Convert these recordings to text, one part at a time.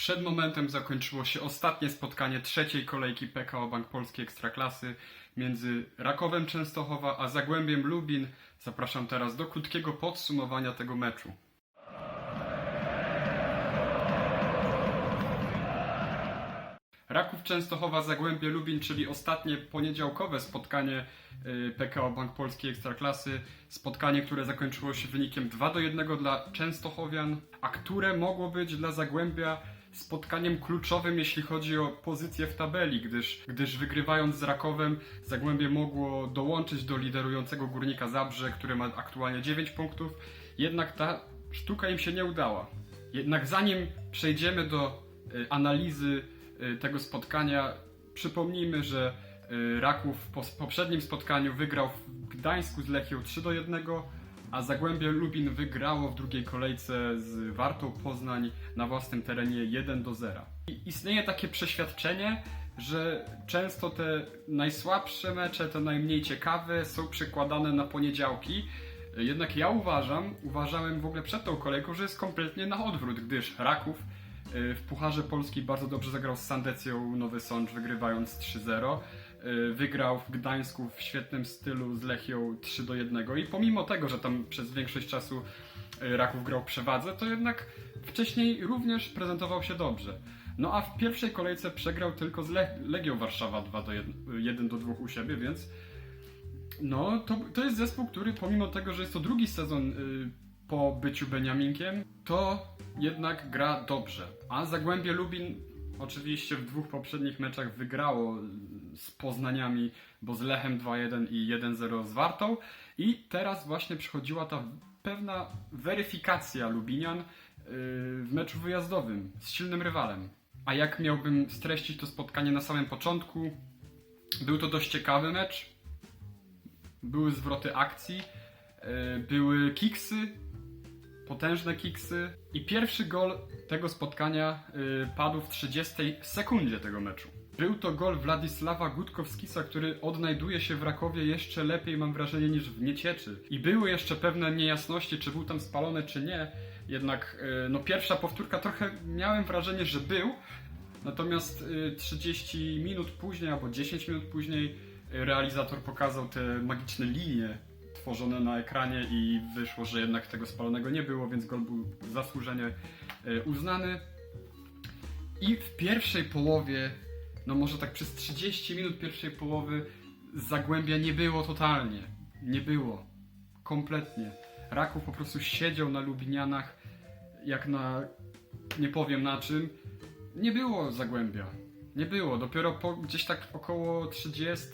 Przed momentem zakończyło się ostatnie spotkanie trzeciej kolejki PKO Bank Polski Ekstraklasy między Rakowem Częstochowa a Zagłębiem Lubin. Zapraszam teraz do krótkiego podsumowania tego meczu. Raków Częstochowa Zagłębie Lubin, czyli ostatnie poniedziałkowe spotkanie y, PKO Bank Polski Ekstraklasy. Spotkanie, które zakończyło się wynikiem 2 do 1 dla Częstochowian, a które mogło być dla Zagłębia spotkaniem kluczowym, jeśli chodzi o pozycję w tabeli, gdyż, gdyż wygrywając z Rakowem, Zagłębie mogło dołączyć do liderującego górnika Zabrze, który ma aktualnie 9 punktów. Jednak ta sztuka im się nie udała. Jednak zanim przejdziemy do y, analizy y, tego spotkania, przypomnijmy, że y, Raków s- poprzednim spotkaniu wygrał w Gdańsku z Lechią 3 do 1, a Zagłębie Lubin wygrało w drugiej kolejce z Wartą Poznań na własnym terenie 1 do 0. I istnieje takie przeświadczenie, że często te najsłabsze mecze, te najmniej ciekawe są przekładane na poniedziałki. Jednak ja uważam, uważałem w ogóle przed tą kolejką, że jest kompletnie na odwrót, gdyż Raków y, w Pucharze Polski bardzo dobrze zagrał z Sandecją Nowy Sącz, wygrywając 3-0. Y, Wygrał w Gdańsku w świetnym stylu z Lechią 3 do 1 i pomimo tego, że tam przez większość czasu y, Raków grał przewadze, to jednak wcześniej również prezentował się dobrze. No a w pierwszej kolejce przegrał tylko z Le- Legią Warszawa 2 do 1, 1 do 2 u siebie, więc no to, to jest zespół, który pomimo tego, że jest to drugi sezon y, po byciu Beniaminkiem, to jednak gra dobrze. A Zagłębie Lubin oczywiście w dwóch poprzednich meczach wygrało y, z Poznaniami, bo z Lechem 2-1 i 1-0 z Wartą. I teraz właśnie przychodziła ta pewna weryfikacja Lubinian y, w meczu wyjazdowym z silnym rywalem. A jak miałbym streścić to spotkanie na samym początku, był to dość ciekawy mecz, były zwroty akcji, e, były kiksy, potężne kiksy i pierwszy gol tego spotkania e, padł w 30 sekundzie tego meczu. Był to gol Władysława Gutkowskisa, który odnajduje się w Rakowie jeszcze lepiej, mam wrażenie, niż w Niecieczy. I były jeszcze pewne niejasności, czy był tam spalony, czy nie. Jednak e, no, pierwsza powtórka trochę miałem wrażenie, że był, Natomiast y, 30 minut później albo 10 minut później y, realizator pokazał te magiczne linie tworzone na ekranie i wyszło, że jednak tego spalonego nie było, więc gol był zasłużenie y, uznany. I w pierwszej połowie, no może tak przez 30 minut pierwszej połowy Zagłębia nie było totalnie. Nie było. Kompletnie. Raków po prostu siedział na Lubinianach jak na... nie powiem na czym nie było Zagłębia. Nie było. Dopiero po, gdzieś tak około 30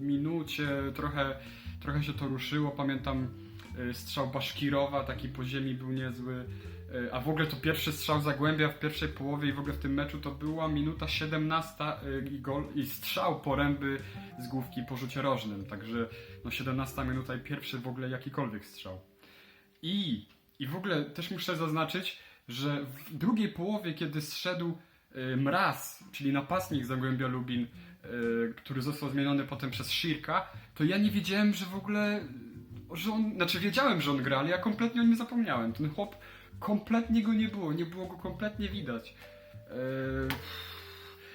minucie trochę, trochę się to ruszyło. Pamiętam y, strzał Baszkirowa, taki po ziemi był niezły. Y, A w ogóle to pierwszy strzał Zagłębia w pierwszej połowie i w ogóle w tym meczu to była minuta 17 y, i, gol, i strzał poręby z główki po rzucie rożnym. Także no 17 minuta i pierwszy w ogóle jakikolwiek strzał. I, I w ogóle też muszę zaznaczyć, że w drugiej połowie, kiedy zszedł Mraz, czyli napastnik Zagłębia Lubin, który został zmieniony potem przez Shirka, to ja nie wiedziałem, że w ogóle, że on, znaczy wiedziałem, że on gra, ale ja kompletnie o nim zapomniałem. Ten chłop, kompletnie go nie było, nie było go kompletnie widać. Y,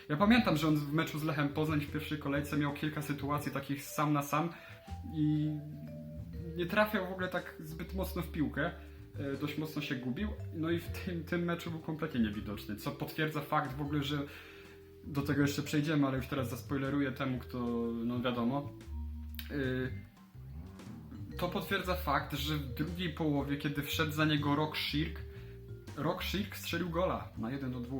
ja pamiętam, że on w meczu z Lechem Poznań w pierwszej kolejce miał kilka sytuacji takich sam na sam i nie trafiał w ogóle tak zbyt mocno w piłkę. E, Dość mocno się gubił. No i w tym, tym meczu był kompletnie niewidoczny. Co potwierdza fakt w ogóle, że do tego jeszcze przejdziemy, ale już teraz zaspoileruję temu, kto, no wiadomo. Y, To potwierdza fakt, że w drugiej połowie, kiedy wszedł za niego Rock Shirk, Rock Shirk strzelił gola na 1 do 2.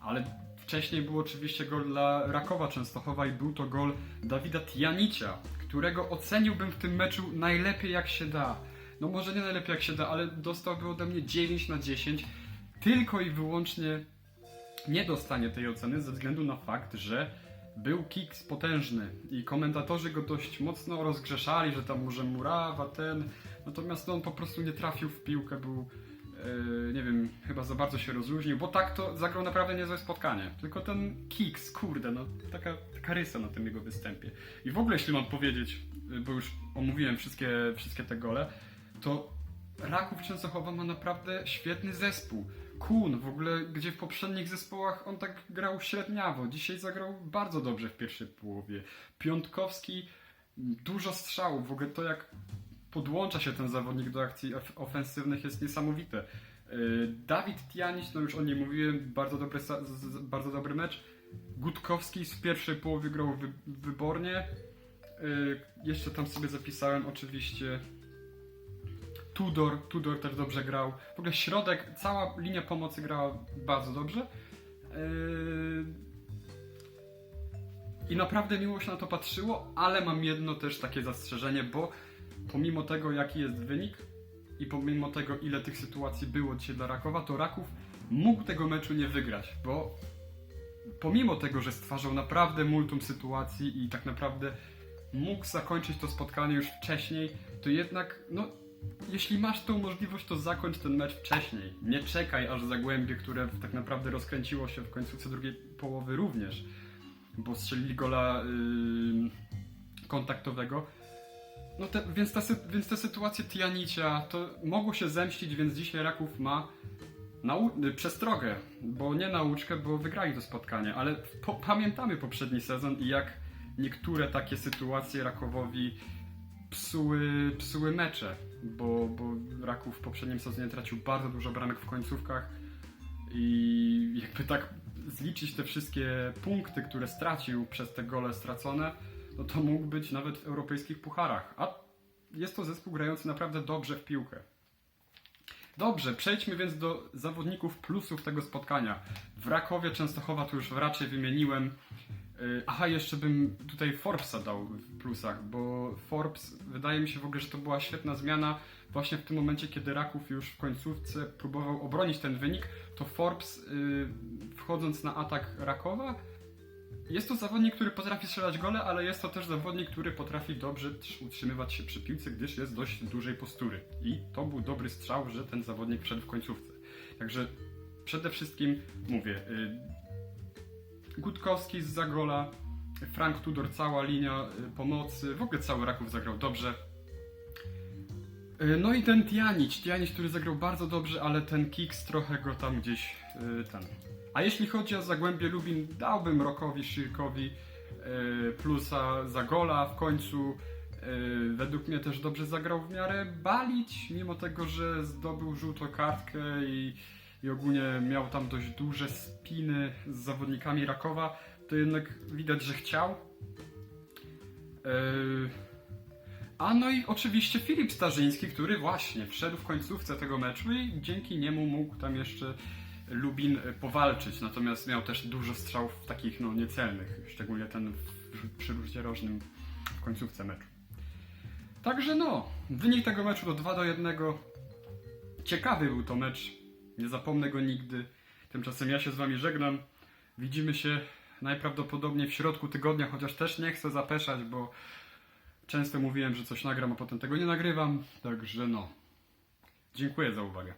Ale wcześniej był oczywiście gol dla Rakowa Częstochowa i był to gol Dawida Tjanicia, którego oceniłbym w tym meczu najlepiej jak się da. No może nie najlepiej jak się da, ale dostałby ode mnie 9 na 10. Tylko i wyłącznie nie dostanie tej oceny ze względu na fakt, że był kick potężny i komentatorzy go dość mocno rozgrzeszali, że tam może murawa, ten. Natomiast on po prostu nie trafił w piłkę, był e, nie wiem, chyba za bardzo się rozluźnił, bo tak to zagrał naprawdę niezłe spotkanie. Tylko ten Kicks, kurde, no taka, taka rysa na tym jego występie. I w ogóle, jeśli mam powiedzieć, y, bo już omówiłem wszystkie, wszystkie te gole, to Raków Częstochowa ma naprawdę świetny zespół. Kun, w ogóle gdzie w poprzednich zespołach on tak grał średniawo, dzisiaj zagrał bardzo dobrze w pierwszej połowie. Piątkowski, dużo strzałów, w ogóle to jak podłącza się ten zawodnik do akcji of- ofensywnych jest niesamowite. Yy, Dawid Tianić, no już o nim mówiłem, bardzo dobry, bardzo dobry mecz. Gutkowski w pierwszej połowie grał wy- wybornie. Yy, Jeszcze tam sobie zapisałem oczywiście Tudor, Tudor też dobrze grał. W ogóle środek, cała linia pomocy grała bardzo dobrze. Yy, I naprawdę miło się na to patrzyło, ale mam jedno też takie zastrzeżenie, bo pomimo tego jaki jest wynik i pomimo tego ile tych sytuacji było dzisiaj dla Rakowa, to Raków mógł tego meczu nie wygrać, bo pomimo tego, że stwarzał naprawdę multum sytuacji i tak naprawdę mógł zakończyć to spotkanie już wcześniej, to jednak, no, jeśli masz tą możliwość, to zakończ ten mecz wcześniej. Nie czekaj aż Zagłębie, które tak naprawdę rozkręciło się w końcówce drugiej połowy również, bo strzelili gola yy, kontaktowego. No te, więc, ta, więc te sytuacje Tianicia to mogło się zemścić, więc dzisiaj Raków ma nau- y, przestrogę, bo nie nauczkę, bo wygrali to spotkanie, ale po, pamiętamy poprzedni sezon i jak niektóre takie sytuacje Rakowowi psuły, psuły mecze, bo, bo Raków w poprzednim sezonie tracił bardzo dużo bramek w końcówkach i jakby tak zliczyć te wszystkie punkty, które stracił przez te gole stracone, no to mógł być nawet w europejskich pucharach, a jest to zespół grający naprawdę dobrze w piłkę. Dobrze, przejdźmy więc do zawodników plusów tego spotkania. W Rakowie Częstochowa to już raczej wymieniłem. Yy, Aha, jeszcze bym tutaj Forbesa dał w plusach, bo Forbes wydaje mi się w ogóle, że to była świetna zmiana. Właśnie w tym momencie, kiedy Raków już w końcówce próbował obronić ten wynik, to Forbes yy, wchodząc na atak Rakowa, jest to zawodnik, który potrafi strzelać gole, ale jest to też zawodnik, który potrafi dobrze utrzymywać się przy piłce, gdyż jest dość dużej postury. I to był dobry strzał, że ten zawodnik wszedł w końcówce. Także przede wszystkim mówię, y, Gutkowski z Zagola, Frank Tudor, cała linia y, pomocy, w ogóle cały Raków zagrał dobrze. Y, No i ten Tianić, Tianić, który zagrał bardzo dobrze, ale ten Kiks trochę go tam gdzieś y, ten. A jeśli chodzi o Zagłębie Lubin, dałbym Rokowi Szyrkowi plusa za gola w końcu. Według mnie też dobrze zagrał w miarę balić, mimo tego, że zdobył żółtą kartkę i, i ogólnie miał tam dość duże spiny z zawodnikami Rakowa, to jednak widać, że chciał. Y, a no i oczywiście Filip Starzyński, który właśnie wszedł w końcówce tego meczu i dzięki niemu mógł tam jeszcze Lubin e, powalczyć. Natomiast miał też dużo strzałów takich no niecelnych, szczególnie ten przy rzucie rożnym w końcówce meczu. Także no, wynik tego meczu to 2 do 1. Ciekawy był to mecz, nie zapomnę go nigdy. Tymczasem ja się z wami żegnam. Widzimy się najprawdopodobniej w środku tygodnia, chociaż też nie chcę zapeszać, bo Często mówiłem, że coś nagram, a potem tego nie nagrywam. Także no. Dziękuję za uwagę.